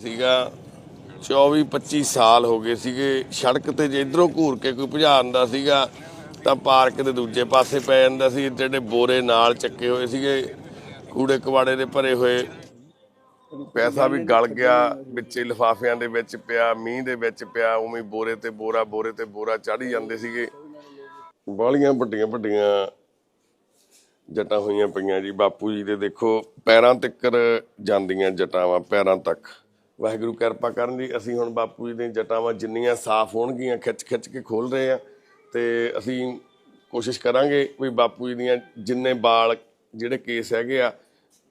ਸੀਗਾ 24 25 ਸਾਲ ਹੋ ਗਏ ਸੀਗੇ। ਸੜਕ ਤੇ ਜੇ ਇਧਰੋਂ ਘੂਰ ਕੇ ਕੋਈ ਭਜਾ ਆਂਦਾ ਸੀਗਾ, ਤਾਂ ਪਾਰਕ ਦੇ ਦੂਜੇ ਪਾਸੇ ਪੈ ਜਾਂਦਾ ਸੀ ਜਿਹੜੇ ਬੋਰੇ ਨਾਲ ਚੱਕੇ ਹੋਏ ਸੀਗੇ, ਕੂੜੇ ਕਵਾੜੇ ਦੇ ਭਰੇ ਹੋਏ। ਪੈਸਾ ਵੀ ਗਲ ਗਿਆ, ਵਿੱਚੇ ਲਿਫਾਫਿਆਂ ਦੇ ਵਿੱਚ ਪਿਆ, ਮੀਂਹ ਦੇ ਵਿੱਚ ਪਿਆ, ਉਵੇਂ ਬੋਰੇ ਤੇ ਬੋਰਾ, ਬੋਰੇ ਤੇ ਬੋਰਾ ਚੜੀ ਜਾਂਦੇ ਸੀਗੇ। ਬਾਲੀਆਂ ਵੱਡੀਆਂ ਵੱਡੀਆਂ ਜਟਾਂ ਹੋਈਆਂ ਪਈਆਂ ਜੀ। ਬਾਪੂ ਜੀ ਦੇ ਦੇਖੋ, ਪੈਰਾਂ ਤੱਕਰ ਜਾਂਦੀਆਂ ਜਟਾਵਾਂ ਪੈਰਾਂ ਤੱਕ। ਵਾਹਿਗੁਰੂ ਕਿਰਪਾ ਕਰਨ ਦੀ। ਅਸੀਂ ਹੁਣ ਬਾਪੂ ਜੀ ਦੀਆਂ ਜਟਾਵਾਂ ਜਿੰਨੀਆਂ ਸਾਫ਼ ਹੋਣਗੀਆਂ, ਖਿੱਚ ਖਿੱਚ ਕੇ ਖੋਲ ਰਹੇ ਆ ਤੇ ਅਸੀਂ ਕੋਸ਼ਿਸ਼ ਕਰਾਂਗੇ ਵੀ ਬਾਪੂ ਜੀ ਦੀਆਂ ਜਿੰਨੇ ਵਾਲ ਜਿਹੜੇ ਕੇਸ ਹੈਗੇ ਆ,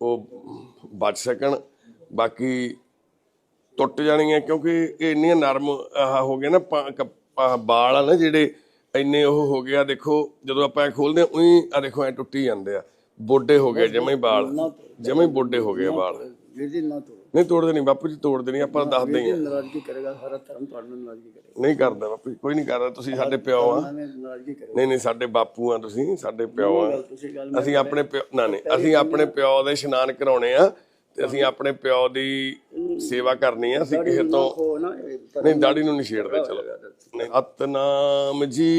ਉਹ ਬਚ ਸਕਣ। ਬਾਕੀ ਟੁੱਟ ਜਾਣੀਆਂ ਕਿਉਂਕਿ ਇਹ ਇੰਨੀਆਂ ਨਰਮ ਆਹ ਹੋ ਗਏ ਨਾ ਬਾਲ ਆ ਨਾ ਜਿਹੜੇ ਇੰਨੇ ਉਹ ਹੋ ਗਿਆ ਦੇਖੋ, ਜਦੋਂ ਆਪਾਂ ਇਹ ਖੋਲਦੇ ਆ ਉਹੀ ਆ ਦੇਖੋ, ਐ ਟੁੱਟੀ ਜਾਂਦੇ ਆ। ਬੋਡੇ ਹੋ ਗਏ, ਜਮੇ ਹੀ ਵਾਲ ਜਮੇ ਹੀ ਬੋਡੇ ਹੋ ਗਏ ਬਾਲ। ਵੀਰ ਜੀ ਨਾ ਤੋੜੋ। ਨਹੀਂ ਤੋੜਦੇ ਨਹੀਂ ਬਾਪੂ ਜੀ ਤੋੜਦੇ ਨਹੀਂ ਆਪਾਂ ਦੱਸਦੇ ਹੀ ਆ ਨਾਰਾਜ਼ਗੀ ਕਰੇਗਾ ਸਾਰਾ ਧਰਮ ਤੁਹਾਡੇ ਨਾਲ ਨਾਰਾਜ਼ਗੀ ਕਰੇਗਾ। ਨਹੀਂ ਕਰਦਾ ਬਾਪੂ ਜੀ, ਕੋਈ ਨਹੀਂ ਕਰਦਾ ਤੁਸੀਂ ਸਾਡੇ ਪਿਓ ਆ। ਨਹੀਂ ਨਹੀਂ ਸਾਡੇ ਬਾਪੂ ਆ ਤੁਸੀਂ ਸਾਡੇ ਪਿਓ ਆ। ਅਸੀਂ ਆਪਣੇ ਪਿਓ ਨਾ ਨਹੀਂ ਅਸੀਂ ਆਪਣੇ ਪਿਓ ਦੇ ਇਸ਼ਨਾਨ ਕਰਾਉਣੇ ਆ ਤੇ ਅਸੀਂ ਆਪਣੇ ਪਿਓ ਦੀ ਸੇਵਾ ਕਰਨੀ ਆ ਅਸੀਂ ਕਿਸੇ ਤੋਂ ਨਹੀਂ ਦਾੜੀ ਨੂੰ ਨਹੀਂ ਛੇੜਦੇ ਚਲੋ। ਨਹੀਂ ਅਤਨਾਮ ਜੀ।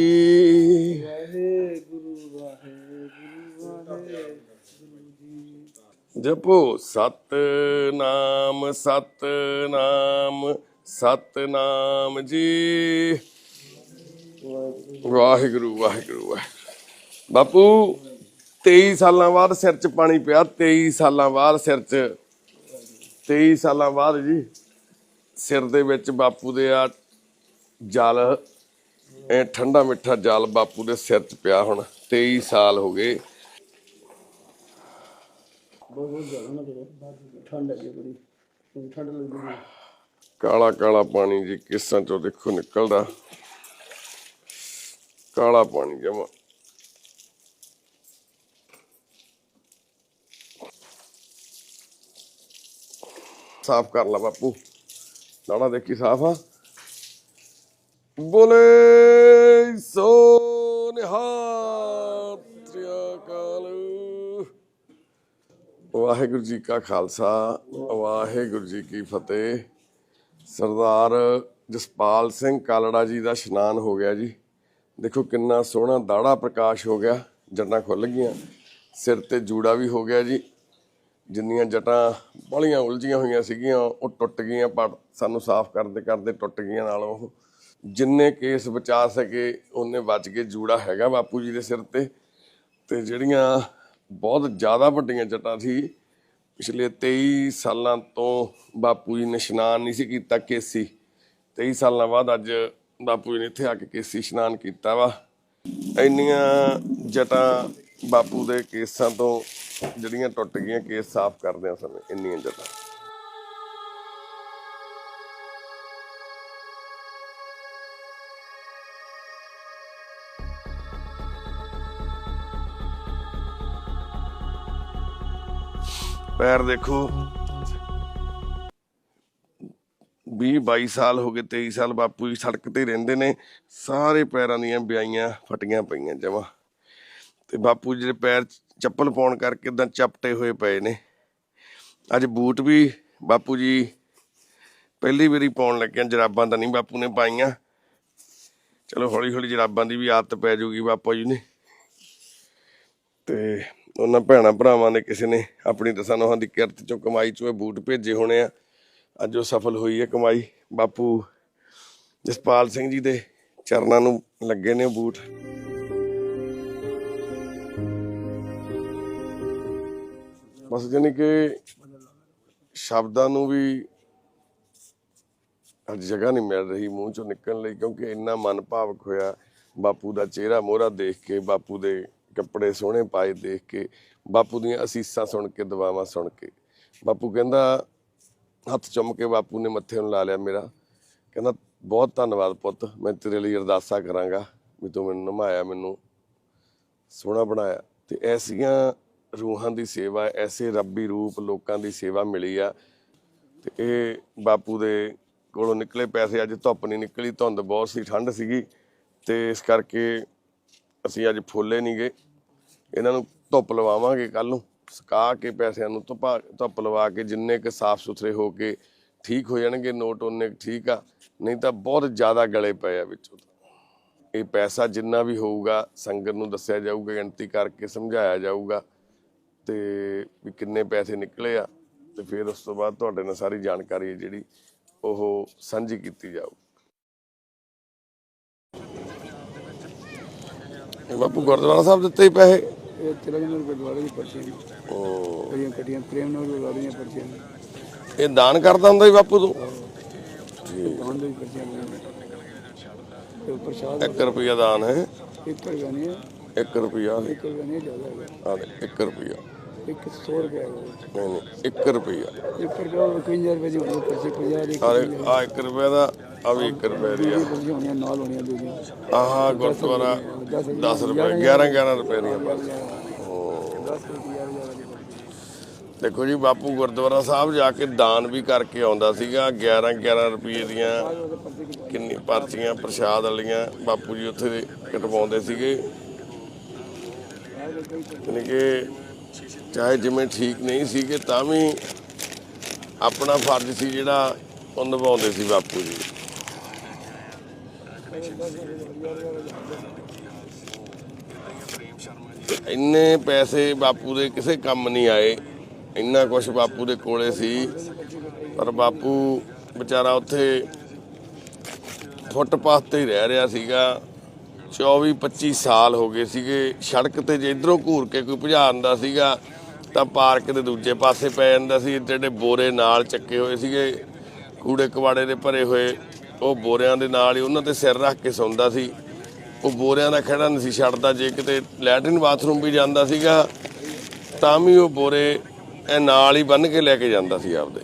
ਵਾਹਿਗੁਰੂ ਵਾਹਿਗੁਰੂ ਵਾਹਿਗੁਰੂ ਜਪੋ ਸਤਨਾਮ ਸਤਨਾਮ ਸਤਨਾਮ ਜੀ। ਵਾਹਿਗੁਰੂ ਵਾਹਿਗੁਰੂ ਵਾਹਿਗੁਰੂ। ਬਾਪੂ 23 ਸਾਲਾਂ ਬਾਅਦ ਸਿਰ 'ਚ ਪਾਣੀ ਪਿਆ 23 ਸਾਲਾਂ ਬਾਅਦ ਸਿਰ 'ਚ। 23 ਸਾਲਾਂ ਬਾਅਦ ਜੀ, ਸਿਰ ਦੇ ਵਿੱਚ ਬਾਪੂ ਦੇ ਆ ਜਲ, ਇਹ ਠੰਡਾ ਮਿੱਠਾ ਜਲ ਬਾਪੂ ਦੇ ਸਿਰ 'ਚ ਪਿਆ ਹੁਣ 23 ਸਾਲ ਹੋ ਗਏ। ਬਹੁਤ ਬਹੁਤ ਜ਼ਿਆਦਾ ਨਾ ਕਰੋ ਠੰਡ ਹੈ ਬੜੀ ਠੰਡ ਲੱਗਦੀ ਹੈ ਕਾਲਾ ਕਾਲਾ ਪਾਣੀ ਜੀ ਕਿਸਾਂ ਚੋਂ ਦੇਖੋ ਨਿਕਲਦਾ। ਕਾਲਾ ਪਾਣੀ ਜਮਾ। ਸਾਫ਼ ਕਰ ਲਾ ਬਾਪੂ। ਨਾੜਾ ਦੇਖੀ ਸਾਫ਼ ਆ। ਬੋਲੇ ਸੋ ਵਾਹਿਗੁਰੂ ਜੀ ਕਾ ਖਾਲਸਾ, ਵਾਹਿਗੁਰੂ ਜੀ ਕੀ ਫਤਿਹ। ਸਰਦਾਰ ਜਸਪਾਲ ਸਿੰਘ ਕਾਲੜਾ ਜੀ ਦਾ ਇਸ਼ਨਾਨ ਹੋ ਗਿਆ ਜੀ। ਦੇਖੋ ਕਿੰਨਾ ਸੋਹਣਾ ਦਾੜਾ ਪ੍ਰਕਾਸ਼ ਹੋ ਗਿਆ ਜੱਟਾਂ ਖੁੱਲ ਗਈਆਂ, ਸਿਰ ਤੇ ਜੂੜਾ ਵੀ ਹੋ ਗਿਆ ਜੀ। ਜਿੰਨੀਆਂ ਜਟਾਂ ਬੜੀਆਂ ਉਲਝੀਆਂ ਹੋਈਆਂ ਸੀਗੀਆਂ, ਉਹ ਟੁੱਟ ਗਈਆਂ, ਪਰ ਸਾਨੂੰ ਸਾਫ਼ ਕਰਦੇ ਕਰਦੇ ਟੁੱਟ ਗਈਆਂ ਨਾਲ ਉਹ। ਜਿੰਨੇ ਕੇਸ ਬਚਾ ਸਕੇ ਉਹਨੇ ਬਚ ਕੇ ਜੂੜਾ ਹੈਗਾ ਬਾਪੂ ਜੀ ਦੇ ਸਿਰ ਤੇ। ਤੇ ਜਿਹੜੀਆਂ ਬਹੁਤ ਜ਼ਿਆਦਾ ਵੱਡੀਆਂ ਜਟਾਂ ਸੀ ਪਿਛਲੇ 23 ਸਾਲਾਂ ਤੋਂ ਬਾਪੂ ਜੀ ਨੇ ਇਸ਼ਨਾਨ ਨਹੀਂ ਸੀ ਕੀਤਾ ਕੇਸੀ। 23 ਸਾਲਾਂ ਬਾਅਦ ਅੱਜ ਬਾਪੂ ਜੀ ਨੇ ਇੱਥੇ ਆ ਕੇ ਕੇਸੀ ਇਸ਼ਨਾਨ ਕੀਤਾ ਵਾ। ਇੰਨੀਆਂ ਜਟਾਂ ਬਾਪੂ ਦੇ ਕੇਸਾਂ ਤੋਂ ਜਿਹੜੀਆਂ ਟੁੱਟ ਗਈਆਂ, ਕੇਸ ਸਾਫ਼ ਕਰਦੇ ਆ ਸਮੇਂ ਇੰਨੀਆਂ ਜਟਾਂ। ਪੈਰ ਦੇਖੋ। 20 22 ਸਾਲ ਹੋ ਗਏ 23 ਸਾਲ ਬਾਪੂ ਜੀ ਸੜਕ ਤੇ ਰਹਿੰਦੇ ਨੇ। ਸਾਰੇ ਪੈਰਾਂ ਦੀਆਂ ਵਿਆਈਆਂ ਫਟੀਆਂ ਪਈਆਂ ਜਮਾ। ਤੇ ਬਾਪੂ ਜੀ ਦੇ ਪੈਰ ਚੱਪਲ ਪਾਉਣ ਕਰਕੇ ਇਦਾਂ ਚਪਟੇ ਹੋਏ ਪਏ ਨੇ। ਅੱਜ ਬੂਟ ਵੀ ਬਾਪੂ ਜੀ ਪਹਿਲੀ ਵਾਰੀ ਪਾਉਣ ਲੱਗਿਆ ਜਰਾਬਾਂ ਤਾਂ ਨਹੀਂ ਬਾਪੂ ਨੇ ਪਾਈਆਂ। ਚਲੋ ਹੌਲੀ ਹੌਲੀ ਜਰਾਬਾਂ ਦੀ ਵੀ ਆਦਤ ਪੈ ਜੂਗੀ ਬਾਪੂ ਜੀ ਨੇ। ਤੇ ਉਹਨਾਂ ਭੈਣਾਂ ਭਰਾਵਾਂ ਨੇ ਕਿਸੇ ਨੇ ਆਪਣੀ ਦਸਾਂ ਨੋਹਾਂ ਦੀ ਕਿਰਤ ਚੋਂ ਕਮਾਈ ਚੋਂ ਇਹ ਬੂਟ ਭੇਜੇ ਹੋਣੇ ਆ। ਅੱਜ ਉਹ ਸਫਲ ਹੋਈ ਹੈ ਕਮਾਈ। ਬਾਪੂ ਜਸਪਾਲ ਸਿੰਘ ਜੀ ਦੇ ਚਰਨਾਂ ਨੂੰ ਲੱਗੇ ਨੇ ਬੂਟ। ਬਸ ਜਾਨੀ ਕਿ ਸ਼ਬਦਾਂ ਨੂੰ ਵੀ ਅੱਜ ਜਗ੍ਹਾ ਨਹੀਂ ਮਿਲ ਰਹੀ ਮੂੰਹ ਚੋਂ ਨਿਕਲਣ ਲਈ ਕਿਉਂਕਿ ਇੰਨਾ ਮਨ ਭਾਵਕ ਹੋਇਆ। ਬਾਪੂ ਦਾ ਚਿਹਰਾ ਮੋਹਰਾ ਦੇਖ ਕੇ ਬਾਪੂ ਦੇ ਕੱਪੜੇ ਸੋਹਣੇ ਪਾਏ ਦੇਖ ਕੇ, ਬਾਪੂ ਦੀਆਂ ਅਸੀਸਾਂ ਸੁਣ ਕੇ, ਦੁਆਵਾਂ ਸੁਣ ਕੇ। ਬਾਪੂ ਕਹਿੰਦਾ, ਹੱਥ ਚੁੰਮ ਕੇ ਬਾਪੂ ਨੇ ਮੱਥੇ ਨੂੰ ਲਾ ਲਿਆ ਮੇਰਾ। ਕਹਿੰਦਾ, ਬਹੁਤ ਧੰਨਵਾਦ ਪੁੱਤ, ਮੈਂ ਤੇਰੇ ਲਈ ਅਰਦਾਸਾਂ ਕਰਾਂਗਾ, ਵੀ ਤੂੰ ਮੈਨੂੰ ਨਿਭਾਇਆ ਮੈਨੂੰ ਸੋਹਣਾ ਬਣਾਇਆ। ਤੇ ਐਸੀਆਂ ਰੂਹਾਂ ਦੀ ਸੇਵਾ, ਐਸੇ ਰੱਬੀ ਰੂਪ ਲੋਕਾਂ ਦੀ ਸੇਵਾ ਮਿਲੀ ਆ। ਤੇ ਇਹ ਬਾਪੂ ਦੇ ਕੋਲੋਂ ਨਿਕਲੇ ਪੈਸੇ, ਅੱਜ ਧੁੱਪ ਨਹੀਂ ਨਿਕਲੀ, ਧੁੰਦ ਬਹੁਤ ਸੀ ਠੰਡ ਸੀਗੀ। ਤੇ ਇਸ ਕਰਕੇ ਅਸੀਂ ਅੱਜ ਫੁੱਲੇ ਨਹੀਂ ਗਏ। ਇਹਨਾਂ ਨੂੰ ਧੁੱਪ ਲਵਾਵਾਂਗੇ ਕੱਲ ਨੂੰ, ਸੁਕਾ ਕੇ ਪੈਸਿਆਂ ਨੂੰ ਧੁੱਪਾ, ਧੁੱਪ ਲਵਾ ਕੇ ਜਿੰਨੇ ਕੁ ਸਾਫ਼ ਸੁਥਰੇ ਹੋ ਕੇ ਠੀਕ ਹੋ ਜਾਣਗੇ, ਨੋਟ ਉਹਨੇ ਕੁ ਠੀਕ ਆ, ਨਹੀਂ ਤਾਂ ਬਹੁਤ ਜ਼ਿਆਦਾ ਗਲੇ ਪਏ ਆ ਵਿੱਚੋਂ ਇਹ ਪੈਸਾ ਜਿੰਨਾ ਵੀ ਹੋਊਗਾ, ਸੰਗਤ ਨੂੰ ਦੱਸਿਆ ਜਾਊਗਾ, ਗਿਣਤੀ ਕਰਕੇ ਸਮਝਾਇਆ ਜਾਊਗਾ, ਤੇ ਵੀ ਕਿੰਨੇ ਪੈਸੇ ਨਿਕਲੇ ਆ, ਤੇ ਫਿਰ ਉਸ ਤੋਂ ਬਾਅਦ ਤੁਹਾਡੇ ਨਾਲ ਸਾਰੀ ਜਾਣਕਾਰੀ ਹੈ ਜਿਹੜੀ ਉਹ ਸਾਂਝੀ ਕੀਤੀ ਜਾਊ। ਇਹ ਬਾਪੂ ਗੁਰਦੁਆਰਾ ਸਾਹਿਬ ਦਿੱਤੇ ਹੀ ਪੈਸੇ। ਇਹ ਤਿਲਕ ਨੂੰ ਗੁਰਦੁਆਰੇ ਦੀ ਪਰਚੀ ਨੇ। ਉਹ। ਕੜੀਆਂ ਕੜੀਆਂ ਪ੍ਰੇਮ ਨਾਲ ਗੁਰਦੁਆਰੇ ਦੀਆਂ ਪਰਚੀਆਂ ਨੇ। ਇਹ ਦਾਨ ਕਰਦਾ ਹੁੰਦਾ ਸੀ ਬਾਪੂ ਤੂੰ। ਦਾਨ ਦੀ ਪਰਚੀਆਂ ਨੇ। ਤੇ ਪ੍ਰਸ਼ਾਦ 1 ਰੁਪਿਆ ਦਾਨ ਹੈ। ਇੱਕ ਰੁਪਿਆ ਨਹੀਂ ਹੈ। 1 ਰੁਪਿਆ ਇੱਕ ਰੁਪਿਆ ਨਹੀਂ ਜ਼ਿਆਦਾ ਆ 1 ਰੁਪਿਆ ਇੱਕ 100 ਰੁਪਏ ਨਹੀਂ ਨਹੀਂ 1 ਰੁਪਿਆ ਇੱਕ ਰੁਪਿਆ ਉਹ 50 ਰੁਪਏ ਦੀ ਹੋਣੀ ਪਰਚੀ 50 ਦੀ ਆ 1 ਰੁਪਏ ਦਾ ਆ ਵੀ 1 ਰੁਪਏ ਦੀ ਆ। ਪਰਚੀ ਹੋਣੀਆਂ ਨਾਲ ਹੋਣੀਆਂ ਦੂਜੀਆਂ ਆਹ ਗੁਰਦੁਆਰਾ 10 ਰੁਪਏ 11 11 ਰੁਪਏ ਦੀਆਂ ਬਸ। ਦੇਖੋ ਜੀ, ਬਾਪੂ ਗੁਰਦੁਆਰਾ ਸਾਹਿਬ ਜਾ ਕੇ ਦਾਨ ਵੀ ਕਰਕੇ ਆਉਂਦਾ ਸੀਗਾ। 11 11 ਰੁਪਏ ਦੀਆਂ ਕਿੰਨੀ ਪਰਚੀਆਂ, ਪ੍ਰਸ਼ਾਦ ਵਾਲੀਆਂ ਬਾਪੂ ਜੀ ਉੱਥੇ ਦੇ ਕਟਵਾਉਂਦੇ ਸੀਗੇ। ਯਾਨੀ ਕਿ ਚਾਹੇ ਜਿਵੇਂ ਠੀਕ ਨਹੀਂ ਸੀਗੇ, ਤਾਂ ਵੀ ਆਪਣਾ ਫਰਜ਼ ਸੀ ਜਿਹੜਾ ਉਹ ਨਿਭਾਉਂਦੇ ਸੀ ਬਾਪੂ ਜੀ। ਇੰਨੇ ਪੈਸੇ ਬਾਪੂ ਦੇ ਕਿਸੇ ਕੰਮ ਨਹੀਂ ਆਏ। ਇੰਨਾ ਕੁਝ ਬਾਪੂ ਦੇ ਕੋਲੇ ਸੀ। ਪਰ ਬਾਪੂ ਵਿਚਾਰਾ ਉੱਥੇ ਫੁੱਟਪਾਥ ਤੇ ਹੀ ਰਹਿ ਰਿਹਾ ਸੀਗਾ। 24 25 ਸਾਲ ਹੋ ਗਏ ਸੀਗੇ। ਸੜਕ ਤੇ ਜੇ ਇਧਰੋਂ ਘੂਰ ਕੇ ਕੋਈ ਭਜਾ ਆਂਦਾ ਸੀਗਾ, ਤਾਂ ਪਾਰਕ ਦੇ ਦੂਜੇ ਪਾਸੇ ਪੈ ਜਾਂਦਾ ਸੀ। ਜਿਹੜੇ ਬੋਰੇ ਨਾਲ ਚੱਕੇ ਹੋਏ ਸੀਗੇ। ਕੂੜੇ ਕਵਾੜੇ ਦੇ ਭਰੇ ਹੋਏ। ਉਹ ਬੋਰਿਆਂ ਦੇ ਨਾਲ ਹੀ ਉਹਨਾਂ ਤੇ ਸਿਰ ਰੱਖ ਕੇ ਸੌਂਦਾ ਸੀ। ਉਹ ਬੋਰਿਆਂ ਦਾ ਖੜਾ ਨਹੀਂ ਸੀ ਛੱਡਦਾ ਜੇ ਕਿਤੇ ਲੈਟਰਿਨ ਬਾਥਰੂਮ ਵੀ ਜਾਂਦਾ ਸੀਗਾ ਤਾਂ ਵੀ ਉਹ ਬੋਰੇ ਇਹ ਨਾਲ ਹੀ ਬੰਨ ਕੇ ਲੈ ਕੇ ਜਾਂਦਾ ਸੀ ਆਪਦੇ।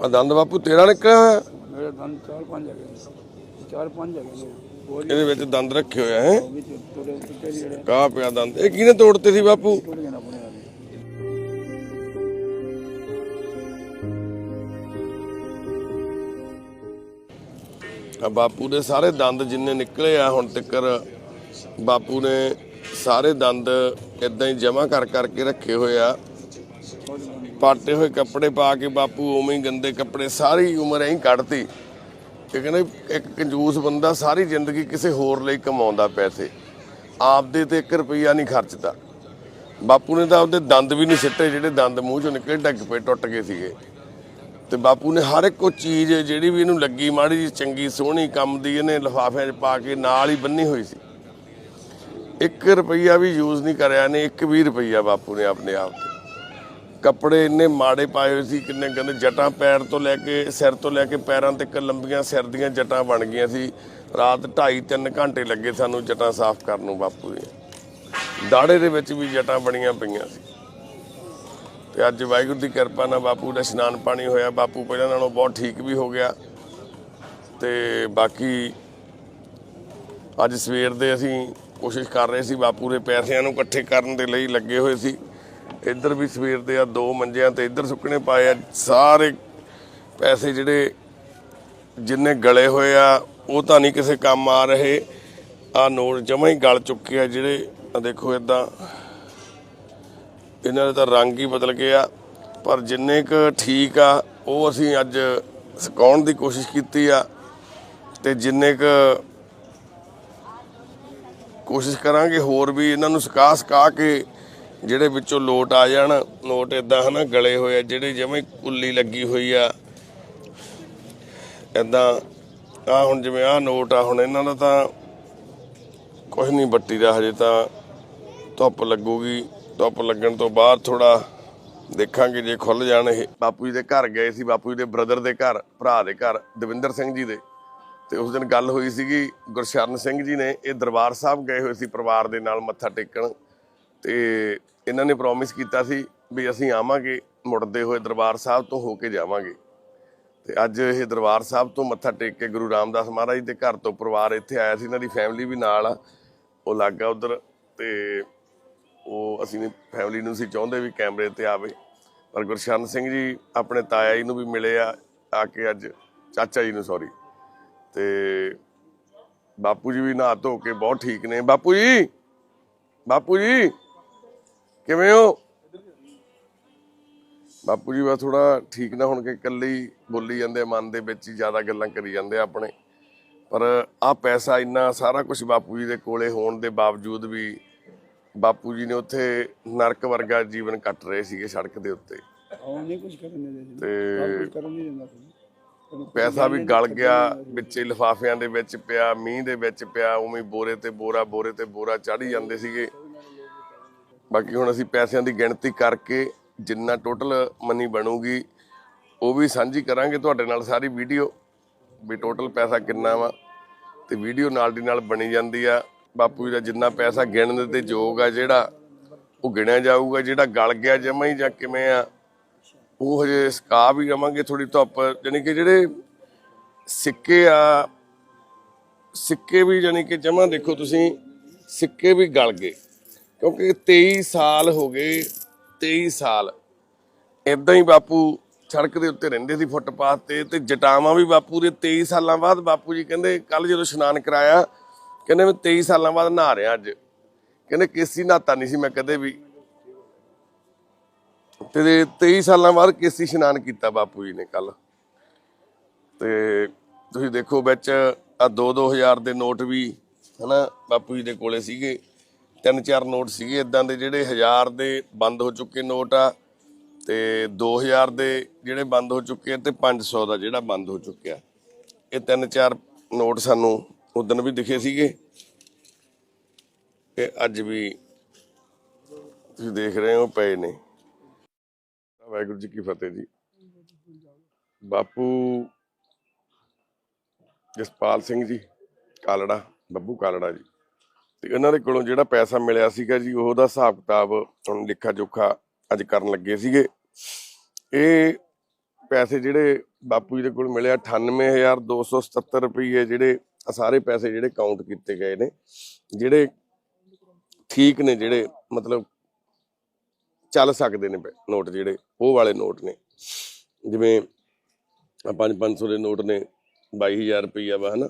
ਆ ਦੰਦ ਬਾਪੂ ਤੇਰਾ ਨਿਕਲਿਆ ਹੋਇਆ? ਮੇਰੇ ਦੰਦ ਚਾਰ ਪੰਜ ਹੈਗੇ ਨੇ। ਚਾਰ ਪੰਜ ਹੈਗੇ ਨੇ। ਹੋਰ ਇਹਦੇ ਵਿੱਚ ਦੰਦ ਰੱਖੇ ਹੋਏ ਆ ਹੈ? ਕਾ ਪਿਆ ਦੰਦ? ਇਹ ਕਿਹਨੇ ਤੋੜਤੇ ਸੀ ਬਾਪੂ? ਬਾਪੂ ਦੇ ਸਾਰੇ ਦੰਦ ਜਿੰਨੇ ਨਿਕਲੇ ਆ ਹੁਣ ਤੱਕਰ, ਬਾਪੂ ਨੇ ਸਾਰੇ ਦੰਦ ਇਦਾਂ ਹੀ ਜਮਾ ਕਰ ਕਰਕੇ ਰੱਖੇ ਹੋਏ ਆ। ਪਾਟੇ ਹੋਏ ਕੱਪੜੇ ਪਾ ਕੇ ਬਾਪੂ ਉਵੇਂ ਹੀ ਗੰਦੇ ਕੱਪੜੇ ਸਾਰੀ ਉਮਰ ਐਂ ਕੱਢਤੀ। ਇਹ ਕਹਿੰਦੇ ਇੱਕ ਕੰਜੂਸ ਬੰਦਾ ਸਾਰੀ ਜ਼ਿੰਦਗੀ ਕਿਸੇ ਹੋਰ ਲਈ ਕਮਾਉਂਦਾ ਪੈਸੇ ਆਪਦੇ ਤੇ 1 ਰੁਪਈਆ ਨਹੀਂ ਖਰਚਦਾ। ਬਾਪੂ ਨੇ ਤਾਂ ਆਪਦੇ ਦੰਦ ਵੀ ਨਹੀਂ ਸਿੱਟੇ ਜਿਹੜੇ ਦੰਦ ਮੂੰਹ ਚੋਂ ਨਿਕਲੇ, ਡੱਗ ਪਏ, ਟੁੱਟ ਗਏ ਸੀਗੇ। ਤੇ ਬਾਪੂ ਨੇ ਹਰ ਇੱਕ ਉਹ ਚੀਜ਼ ਜਿਹੜੀ ਵੀ ਇਹਨੂੰ ਲੱਗੀ, ਮਾੜੀ ਜਿਹੀ, ਚੰਗੀ, ਸੋਹਣੀ ਕੰਮ ਦੀ ਇਹਨੇ ਲਿਫਾਫਿਆਂ 'ਚ ਪਾ ਕੇ ਨਾਲ ਹੀ ਬੰਨੀ ਹੋਈ ਸੀ। 1 ਰੁਪਈਆ ਵੀ ਯੂਜ਼ ਨਹੀਂ ਕਰਿਆ ਨੇ 1 ਵੀ ਰੁਪਈਆ ਬਾਪੂ ਨੇ ਆਪਣੇ ਆਪ ਤੇ। ਕੱਪੜੇ ਇੰਨੇ ਮਾੜੇ ਪਾਏ ਹੋਏ ਸੀ ਕਿੰਨੇ ਕਹਿੰਦੇ ਜਟਾਂ ਪੈਰ ਤੋਂ ਲੈ ਕੇ, ਸਿਰ ਤੋਂ ਲੈ ਕੇ ਪੈਰਾਂ ਤੱਕ ਲੰਬੀਆਂ ਸਿਰ ਦੀਆਂ ਜਟਾਂ ਬਣ ਗਈਆਂ ਸੀ। ਰਾਤ 2.5 3 ਘੰਟੇ ਲੱਗੇ ਸਾਨੂੰ ਜਟਾਂ ਸਾਫ਼ ਕਰਨ ਨੂੰ ਬਾਪੂ ਦੀਆਂ। ਦਾੜੇ ਦੇ ਵਿੱਚ ਵੀ ਜਟਾਂ ਬਣੀਆਂ ਪਈਆਂ ਸੀ। ਤੇ ਅੱਜ ਵਾਹਿਗੁਰੂ ਦੀ ਕਿਰਪਾ ਨਾਲ ਬਾਪੂ ਦਾ ਇਸ਼ਨਾਨ ਪਾਣੀ ਹੋਇਆ। ਬਾਪੂ ਪਹਿਲਾਂ ਨਾਲੋਂ ਬਹੁਤ ਠੀਕ ਵੀ ਹੋ ਗਿਆ। ਤੇ ਬਾਕੀ ਅੱਜ ਸਵੇਰ ਦੇ ਅਸੀਂ ਕੋਸ਼ਿਸ਼ ਕਰ ਰਹੇ ਸੀ ਬਾਪੂ ਦੇ ਪੈਸਿਆਂ ਨੂੰ ਇਕੱਠੇ ਕਰਨ ਦੇ ਲਈ ਲੱਗੇ ਹੋਏ ਸੀ। ਇੱਧਰ ਵੀ ਸਵੇਰ ਦੇ ਆ ਦੋ ਮੰਜਿਆਂ ਤੇ ਇੱਧਰ ਸੁੱਕਣੇ ਪਾਏ ਆ। ਸਾਰੇ ਪੈਸੇ ਜਿਹੜੇ ਜਿੰਨੇ ਗਲੇ ਹੋਏ ਆ, ਉਹ ਤਾਂ ਨਹੀਂ ਕਿਸੇ ਕੰਮ ਆ ਰਹੇ। ਆ ਨੋਟ ਜਮਾਂ ਹੀ ਗਲ ਚੁੱਕੇ ਆ ਜਿਹੜੇ। ਦੇਖੋ ਇਦਾਂ ਇਹਨਾਂ ਦਾ ਤਾਂ ਰੰਗ ਹੀ ਬਦਲ ਗਿਆ। ਪਰ ਜਿੰਨੇ ਕੁ ਠੀਕ ਆ, ਉਹ ਅਸੀਂ ਅੱਜ ਸੁਕਾਉਣ ਦੀ ਕੋਸ਼ਿਸ਼ ਕੀਤੀ ਆ। ਤੇ ਜਿੰਨੇ ਕੁ ਕੋਸ਼ਿਸ਼ ਕਰਾਂਗੇ, ਹੋਰ ਵੀ ਇਹਨਾਂ ਨੂੰ ਸੁਕਾ ਸਕਾ ਕੇ ਜਿਹੜੇ ਵਿੱਚੋਂ ਲੋਟ ਆ ਜਾਣ। ਨੋਟ ਇਦਾਂ ਹਨਾ, ਗਲੇ ਹੋਏ ਆ, ਜਿਹੜੇ ਜਿਵੇਂ ਕੁੱਲੀ ਲੱਗੀ ਹੋਈ ਆ। ਇਦਾਂ ਆ ਹੁਣ ਜਿਵੇਂ ਆ ਨੋਟ ਆ, ਹੁਣ ਇਹਨਾਂ ਦਾ ਤਾਂ ਕੁਝ ਨਹੀਂ ਬੱਟੀ ਦਾ ਹਜੇ ਤਾਂ ਧੁੱਪ ਲੱਗੂਗੀ। ਧੁੱਪ ਲੱਗਣ ਤੋਂ ਬਾਅਦ ਥੋੜਾ ਦੇਖਾਂਗੇ ਜੇ ਖੁੱਲ ਜਾਣ ਇਹ। ਬਾਪੂ ਜੀ ਦੇ ਘਰ ਗਏ ਸੀ, ਬਾਪੂ ਜੀ ਦੇ ਬ੍ਰਦਰ ਦੇ ਘਰ, ਭਰਾ ਦੇ ਘਰ, ਦਵਿੰਦਰ ਸਿੰਘ ਜੀ ਦੇ। ਤੇ ਉਸ ਦਿਨ ਗੱਲ ਹੋਈ ਸੀਗੀ, ਗੁਰਸ਼ਰਨ ਸਿੰਘ ਜੀ ਨੇ ਇਹ ਦਰਬਾਰ ਸਾਹਿਬ ਗਏ ਹੋਏ ਸੀ ਪਰਿਵਾਰ ਦੇ ਨਾਲ ਮੱਥਾ ਟੇਕਣ। ਤੇ ਇਹਨਾਂ ਨੇ ਪ੍ਰੋਮਿਸ ਕੀਤਾ ਸੀ ਵੀ ਅਸੀਂ ਆਵਾਂਗੇ, ਮੁੜਦੇ ਹੋਏ ਦਰਬਾਰ ਸਾਹਿਬ ਤੋਂ ਹੋ ਕੇ ਜਾਵਾਂਗੇ। ਤੇ ਅੱਜ ਇਹ ਦਰਬਾਰ ਸਾਹਿਬ ਤੋਂ ਮੱਥਾ ਟੇਕ ਕੇ ਗੁਰੂ ਰਾਮਦਾਸ ਮਹਾਰਾਜ ਦੇ ਘਰ ਤੋਂ ਪਰਿਵਾਰ ਇੱਥੇ ਆਇਆ ਸੀ, ਇਹਨਾਂ ਦੀ ਫੈਮਿਲੀ ਵੀ ਨਾਲ ਆ। ਉਹ ਲੱਗਾ ਉਧਰ ਤੇ ਉਹ ਅਸੀਂ ਫੈਮਿਲੀ ਨੂੰ ਸੀ ਚਾਹੁੰਦੇ ਵੀ ਕੈਮਰੇ ਤੇ ਆਵੇ। ਪਰ ਗੁਰਸ਼ਰਨ ਸਿੰਘ ਜੀ ਆਪਣੇ ਤਾਇਆ ਜੀ ਨੂੰ ਵੀ ਮਿਲੇ ਆ ਆ ਕੇ ਅੱਜ ਚਾਚਾ ਜੀ ਨੂੰ ਸੌਰੀ ਤੇ ਬਾਪੂ ਜੀ ਵੀ ਨਹਾ ਧੋ ਕੇ ਬਹੁਤ ਠੀਕ ਨੇ। ਬਾਪੂ ਜੀ! ਬਾਪੂ ਜੀ! ਕਿਵੇਂ ਹੋ? ਬਾਪੂ ਜੀ ਬਸ ਥੋੜਾ ਠੀਕ ਨਾ ਹੁਣ ਇਕੱਲੇ ਇਕੱਲੀ ਬੋਲੀ ਜਾਂਦੇ ਆ, ਮਨ ਦੇ ਵਿੱਚ ਹੀ ਜ਼ਿਆਦਾ ਗੱਲਾਂ ਕਰੀ ਜਾਂਦੇ ਆ ਆਪਣੇ। ਪਰ ਆ ਪੈਸਾ ਇੰਨਾ ਸਾਰਾ ਕੁਝ ਬਾਪੂ ਜੀ ਦੇ ਕੋਲੇ ਹੋਣ ਦੇ ਬਾਵਜੂਦ ਵੀ ਬਾਪੂ ਜੀ ਨੇ ਉੱਥੇ ਨਰਕ ਵਰਗਾ ਜੀਵਨ ਕੱਟ ਰਹੇ ਸੀਗੇ ਸੜਕ ਦੇ ਉੱਤੇ। ਉਹ ਨਹੀਂ ਕੁਝ ਕਰਨ ਦੇ ਦਿੰਦੇ ਤੇ ਕੁਝ ਕਰਨ ਨਹੀਂ ਦਿੰਦਾ ਕੋਈ ਪੈਸਾ ਵੀ ਗਲ ਗਿਆ ਵਿੱਚੇ ਲਿਫਾਫਿਆਂ ਦੇ ਵਿੱਚ ਪਿਆ ਮੀਂਹ ਦੇ ਵਿੱਚ ਪਿਆ ਉਵੇਂ ਬੋਰੇ ਤੇ ਬੋਰਾ ਬੋਰੇ ਤੇ ਬੋਰਾ ਚੜ੍ਹੀ ਜਾਂਦੇ ਸੀਗੇ। ਬਾਕੀ ਹੁਣ ਅਸੀਂ ਪੈਸਿਆਂ ਦੀ ਗਿਣਤੀ ਕਰਕੇ ਜਿੰਨਾ ਟੋਟਲ ਮਨੀ ਬਣੂਗੀ ਉਹ ਵੀ ਸਾਂਝੀ ਕਰਾਂਗੇ ਤੁਹਾਡੇ ਨਾਲ ਸਾਰੀ ਵੀਡੀਓ ਵੀ ਟੋਟਲ ਪੈਸਾ ਕਿੰਨਾ ਵਾ ਤੇ ਵੀਡੀਓ ਨਾਲ ਦੀ ਨਾਲ ਬਣੀ ਜਾਂਦੀ ਆ। ਬਾਪੂ ਜੀ ਦਾ ਜਿੰਨਾ ਪੈਸਾ ਗਿਣਨ ਦੇ ਯੋਗ ਆ, ਜਿਹੜਾ ਉਹ ਗਿਣਿਆ ਜਾਊਗਾ, ਜਿਹੜਾ ਗਲ ਗਿਆ ਜਮਾ ਹੀ ਜਾਂ ਕਿਵੇਂ ਆ, ਉਹ ਹਜੇ ਸਕਾ ਵੀ ਰਵਾਂਗੇ ਥੋੜੀ ਧੁੱਪ। ਜਾਣੀ ਕਿ ਜਿਹੜੇ ਸਿੱਕੇ ਆ, ਸਿੱਕੇ ਵੀ ਜਾਣੀ ਕਿ ਜਮਾ ਦੇਖੋ ਤੁਸੀਂ, ਸਿੱਕੇ ਵੀ ਗਲ ਗਏ। ਕਿਉਂਕਿ 23 ਸਾਲ ਹੋ ਗਏ 23 ਸਾਲ। ਇਦਾਂ ਹੀ ਬਾਪੂ ਸੜਕ ਦੇ ਉੱਤੇ ਰਹਿੰਦੇ ਸੀ ਫੁੱਟਪਾਥ ਤੇ ਤੇ ਜਟਾਵਾਂ ਵੀ ਬਾਪੂ ਦੇ 23 ਸਾਲਾਂ ਬਾਅਦ ਬਾਪੂ ਜੀ ਕਹਿੰਦੇ ਕੱਲ ਜਦੋਂ ਇਸ਼ਨਾਨ ਕਰਾਇਆ ਕਹਿੰਦੇ ਮੈਂ 23 ਸਾਲਾਂ ਬਾਅਦ ਨਹਾ ਰਿਹਾ ਅੱਜ। ਕਹਿੰਦੇ ਕੇਸੀ ਨਹਾਤਾ ਨਹੀਂ ਸੀ ਮੈਂ ਕਦੇ ਵੀ। ਤੇ 23 ਸਾਲਾਂ ਬਾਅਦ ਕੇਸੀ ਇਸ਼ਨਾਨ ਕੀਤਾ ਬਾਪੂ ਜੀ ਨੇ ਕੱਲ। ਤੇ ਤੁਸੀਂ ਦੇਖੋ ਵਿੱਚ ਆ 2-2000 ਦੇ ਨੋਟ ਵੀ, ਹਨਾ, ਬਾਪੂ ਜੀ ਦੇ ਕੋਲੇ ਸੀਗੇ। ਤਿੰਨ ਚਾਰ ਨੋਟ ਸੀਗੇ ਇਦਾਂ ਦੇ ਜਿਹੜੇ 1000 ਦੇ ਬੰਦ ਹੋ ਚੁੱਕੇ ਨੋਟ ਆ, ਤੇ 2000 ਦੇ ਜਿਹੜੇ ਬੰਦ ਹੋ ਚੁੱਕੇ ਆ ਤੇ 500 ਦਾ ਜਿਹੜਾ ਬੰਦ ਹੋ ਚੁੱਕਿਆ। ਇਹ ਤਿੰਨ ਚਾਰ ਨੋਟ ਸਾਨੂੰ ਉਦੋਂ ਵੀ ਦਿਖੇ ਸੀਗੇ ਤੇ ਅੱਜ ਵੀ ਤੁਸੀਂ ਦੇਖ ਰਹੇ ਹੋ ਪਏ ਨੇ। ਵਾਹਿਗੁਰੂ ਜੀ ਕੀ ਫਤਿਹ ਜੀ। ਬਾਪੂ ਜਸਪਾਲ ਸਿੰਘ ਜੀ, ਕਾਲੜਾ, ਬੱਬੂ ਕਾਲੜਾ ਜੀ। ਤੇ ਇਹਨਾਂ ਦੇ ਕੋਲੋਂ ਜਿਹੜਾ ਪੈਸਾ ਮਿਲਿਆ ਸੀਗਾ ਜੀ, ਉਹਦਾ ਹਿਸਾਬ ਕਿਤਾਬ ਹੁਣ ਲਿਖਾ ਜੋਖਾ ਅੱਜ ਕਰਨ ਲੱਗੇ ਸੀਗੇ। ਇਹ ਪੈਸੇ ਜਿਹੜੇ ਬਾਪੂ ਜੀ ਦੇ ਕੋਲ ਮਿਲਿਆ 98277 ਰੁਪਏ ਜਿਹੜੇ ਸਾਰੇ ਪੈਸੇ ਜਿਹੜੇ ਕਾਊਂਟ ਕੀਤੇ ਗਏ ਨੇ, ਜਿਹੜੇ ਠੀਕ ਨੇ, ਜਿਹੜੇ ਮਤਲਬ ਚੱਲ ਸਕਦੇ ਨੇ ਪੈ- ਨੋਟ ਜਿਹੜੇ, ਉਹ ਵਾਲੇ ਨੋਟ ਨੇ। ਜਿਵੇਂ ਆ 5-500 ਦੇ ਨੋਟ ਨੇ 22000 ਰੁਪਈਆ ਵਾ, ਹਨਾ?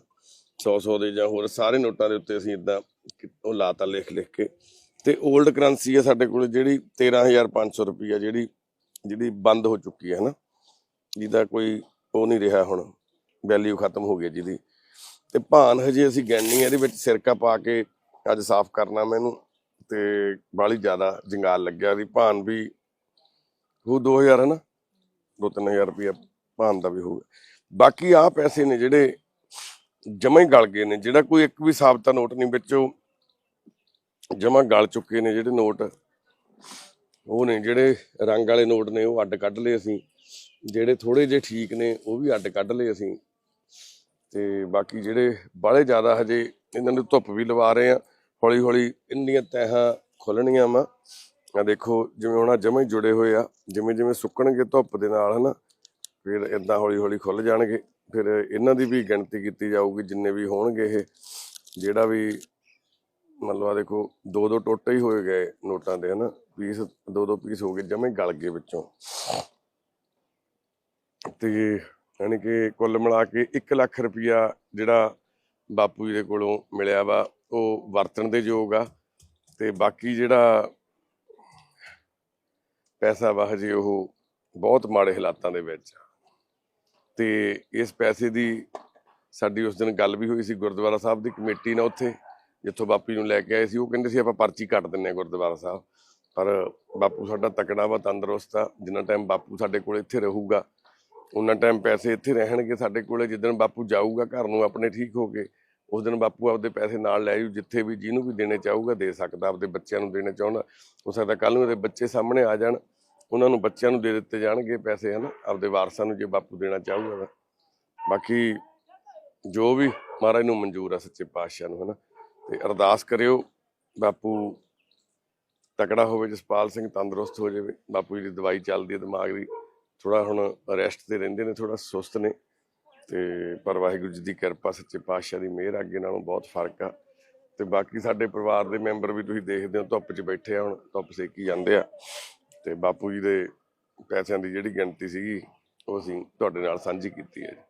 100-100 ਦੇ ਜਾਂ ਹੋਰ ਸਾਰੇ ਨੋਟਾਂ ਦੇ ਉੱਤੇ ਅਸੀਂ ਇਦਾਂ ਉਹ ਲਾਤਾ ਲਿਖ ਲਿਖ ਕੇ। ਤੇ 올ਡ ਕਰੰਸੀ ਆ ਸਾਡੇ ਕੋਲ, ਜਿਹੜੀ 13500 ਰੁਪਈਆ ਜਿਹੜੀ ਜਿਹੜੀ ਬੰਦ ਹੋ ਚੁੱਕੀ ਹੈ ਹਨਾ? ਜਿਹਦਾ ਕੋਈ ਉਹ ਨਹੀਂ ਰਿਹਾ ਹੁਣ ਵੈਲਿਊ ਖਤਮ ਹੋ ਗਈ ਜਿਹਦੀ। ਤੇ ਭਾਨ ਹਜੇ ਅਸੀਂ ਗਿਣਨੀ ਇਹਦੇ ਵਿੱਚ ਸਿਰਕਾ ਪਾ ਕੇ ਅੱਜ ਸਾਫ਼ ਕਰਨਾ ਮੈਨੂੰ ਤੇ ਬਾਲੀ ਜ਼ਿਆਦਾ ਜੰਗਾਲ ਲੱਗਿਆ ਦੀ ਭਾਨ ਵੀ ਉਹ 2000 ਹੈ ਨਾ 2-3000 ਰੁਪਇਆ ਭਾਨ ਦਾ ਵੀ ਹੋਊਗਾ। ਬਾਕੀ ਆ ਪੈਸੇ ਨੇ ਜਿਹੜੇ ਜਮਾ ਹੀ ਗਲ ਗਏ ਨੇ, ਜਿਹੜਾ ਕੋਈ ਇੱਕ ਵੀ ਸਾਬਤਾ ਨੋਟ ਨਹੀਂ, ਵਿੱਚੋਂ ਜਮਾ ਗਲ ਚੁੱਕੇ ਨੇ ਜਿਹੜੇ ਨੋਟ, ਉਹ ਨੇ ਜਿਹੜੇ ਰੰਗ ਵਾਲੇ ਨੋਟ ਨੇ, ਉਹ ਅੱਡ ਕੱਢ ਲਏ ਅਸੀਂ, ਜਿਹੜੇ ਥੋੜੇ ਜਿਹੇ ਠੀਕ ਨੇ, ਉਹ ਵੀ ਅੱਡ ਕੱਢ ਲਏ ਅਸੀਂ। ਤੇ ਬਾਕੀ ਜਿਹੜੇ ਬਾਹਲੇ ਜ਼ਿਆਦਾ ਹਜੇ ਇਹਨਾਂ ਨੂੰ ਧੁੱਪ ਵੀ ਲਵਾ ਰਹੇ ਆ ਹੌਲੀ ਹੌਲੀ ਇੰਨੀਆਂ ਤਹਾਂ ਖੁੱਲਣੀਆਂ ਵਾ। ਆ ਦੇਖੋ, ਜਿਵੇਂ ਹੁਣ ਜਮੇ ਜੁੜੇ ਹੋਏ ਆ ਜਿਵੇਂ ਜਿਵੇਂ ਸੁੱਕਣਗੇ ਧੁੱਪ ਦੇ ਨਾਲ, ਹਨਾ, ਫਿਰ ਇਦਾਂ ਹੌਲੀ ਹੌਲੀ ਖੁੱਲ ਜਾਣਗੇ। ਫਿਰ ਇਹਨਾਂ ਦੀ ਵੀ ਗਿਣਤੀ ਕੀਤੀ ਜਾਊਗੀ, ਜਿੰਨੇ ਵੀ ਹੋਣਗੇ ਇਹ, ਜਿਹੜਾ ਵੀ ਮਤਲਬ ਆ ਦੇਖੋ ਦੋ ਦੋ ਟੋਟੇ ਹੀ ਹੋਏ ਗਏ ਨੋਟਾਂ ਦੇ, ਹਨਾ, ਪੀਸ ਦੋ ਦੋ ਪੀਸ ਹੋ ਗਏ ਜਮੇ ਗਲ ਗਏ ਵਿੱਚੋਂ। ਤੇ ਯਾਨੀ ਕਿ ਕੁੱਲ ਮਿਲਾ ਕੇ 1 ਲੱਖ ਰੁਪਇਆ ਜਿਹੜਾ ਬਾਪੂ ਜੀ ਦੇ ਕੋਲੋਂ ਮਿਲਿਆ ਵਾ, ਉਹ ਵਰਤਣ ਦੇ ਯੋਗ ਆ ਤੇ ਬਾਕੀ ਜਿਹੜਾ ਪੈਸਾ ਵਾ ਹਜੇ ਉਹ ਬਹੁਤ ਮਾੜੇ ਹਾਲਾਤਾਂ ਦੇ ਵਿੱਚ ਆ। ਤੇ ਇਸ ਪੈਸੇ ਦੀ ਸਾਡੀ ਉਸ ਦਿਨ ਗੱਲ ਵੀ ਹੋਈ ਸੀ ਗੁਰਦੁਆਰਾ ਸਾਹਿਬ ਦੀ ਕਮੇਟੀ ਨਾਲ ਉੱਥੇ, ਜਿੱਥੋਂ ਬਾਪੂ ਜੀ ਨੂੰ ਲੈ ਕੇ ਆਏ ਸੀ, ਉਹ ਕਹਿੰਦੇ ਸੀ ਆਪਾਂ ਪਰਚੀ ਕੱਟ ਦਿੰਨੇ ਆ ਗੁਰਦੁਆਰਾ ਸਾਹਿਬ। ਪਰ ਬਾਪੂ ਸਾਡਾ ਤਕੜਾ ਵਾ, ਤੰਦਰੁਸਤ ਆ, ਜਿੰਨਾ ਟਾਈਮ ਬਾਪੂ ਸਾਡੇ ਕੋਲ ਇੱਥੇ ਰਹੂਗਾ ਉਹਨਾਂ ਟਾਈਮ ਪੈਸੇ ਇੱਥੇ ਰਹਿਣਗੇ ਸਾਡੇ ਕੋਲੇ ਜਿੱਦਣ ਬਾਪੂ ਜਾਊਗਾ ਘਰ ਨੂੰ ਆਪਣੇ ਠੀਕ ਹੋ ਕੇ, ਉਸ ਦਿਨ ਬਾਪੂ ਆਪਦੇ ਪੈਸੇ ਨਾਲ ਲੈ ਜੂ ਜਿੱਥੇ ਵੀ ਜਿਹਨੂੰ ਵੀ ਦੇਣੇ ਚਾਹੂਗਾ ਦੇ ਸਕਦਾ, ਆਪਦੇ ਬੱਚਿਆਂ ਨੂੰ ਦੇਣੇ ਚਾਹੁੰਦਾ। ਹੋ ਸਕਦਾ ਕੱਲ ਨੂੰ ਇਹਦੇ ਬੱਚੇ ਸਾਹਮਣੇ ਆ ਜਾਣ ਉਹਨਾਂ ਨੂੰ ਬੱਚਿਆਂ ਨੂੰ ਦੇ ਦਿੱਤੇ ਜਾਣਗੇ ਪੈਸੇ, ਹਨਾ? ਆਪਦੇ ਵਾਰਸਾਂ ਨੂੰ ਜੇ ਬਾਪੂ ਦੇਣਾ ਚਾਹੂਗਾ ਤਾਂ। ਬਾਕੀ ਜੋ ਵੀ ਮਹਾਰਾਜ ਨੂੰ ਮਨਜ਼ੂਰ ਆ ਸੱਚੇ ਪਾਤਸ਼ਾਹ ਨੂੰ, ਹਨਾ? ਤੇ ਅਰਦਾਸ ਕਰਿਓ, ਬਾਪੂ ਤਕੜਾ ਹੋਵੇ, ਜਸਪਾਲ ਸਿੰਘ ਤੰਦਰੁਸਤ ਹੋ ਜਾਵੇ। ਬਾਪੂ ਜੀ ਦੀ ਦਵਾਈ ਚੱਲਦੀ ਹੈ ਦਿਮਾਗ ਦੀ। ਥੋੜਾ ਹੁਣ ਰੈਸਟ ਤੇ ਰਹਿੰਦੇ ਨੇ ਥੋੜਾ ਸੁਸਤ ਨੇ ਤੇ ਪਰ ਵਾਹਿਗੁਰੂ ਜੀ ਦੀ ਕਿਰਪਾ ਸੱਚੇ ਪਾਤਸ਼ਾਹ ਦੀ ਮਿਹਰ ਆ, ਅੱਗੇ ਨਾਲੋਂ ਬਹੁਤ ਫ਼ਰਕ ਆ। ਤੇ ਬਾਕੀ ਸਾਡੇ ਪਰਿਵਾਰ ਦੇ ਮੈਂਬਰ ਵੀ ਤੁਸੀਂ ਦੇਖਦੇ ਹੋ ਧੁੱਪ 'ਚ ਬੈਠੇ ਆ ਹੁਣ ਧੁੱਪ ਸੇਕੀ ਜਾਂਦੇ ਆ। ਤੇ ਬਾਪੂ ਜੀ ਦੇ ਪੈਸਿਆਂ ਦੀ ਜਿਹੜੀ ਗਿਣਤੀ ਸੀਗੀ ਉਹ ਅਸੀਂ ਤੁਹਾਡੇ ਨਾਲ ਸਾਂਝੀ ਕੀਤੀ ਹੈ। ਜੀ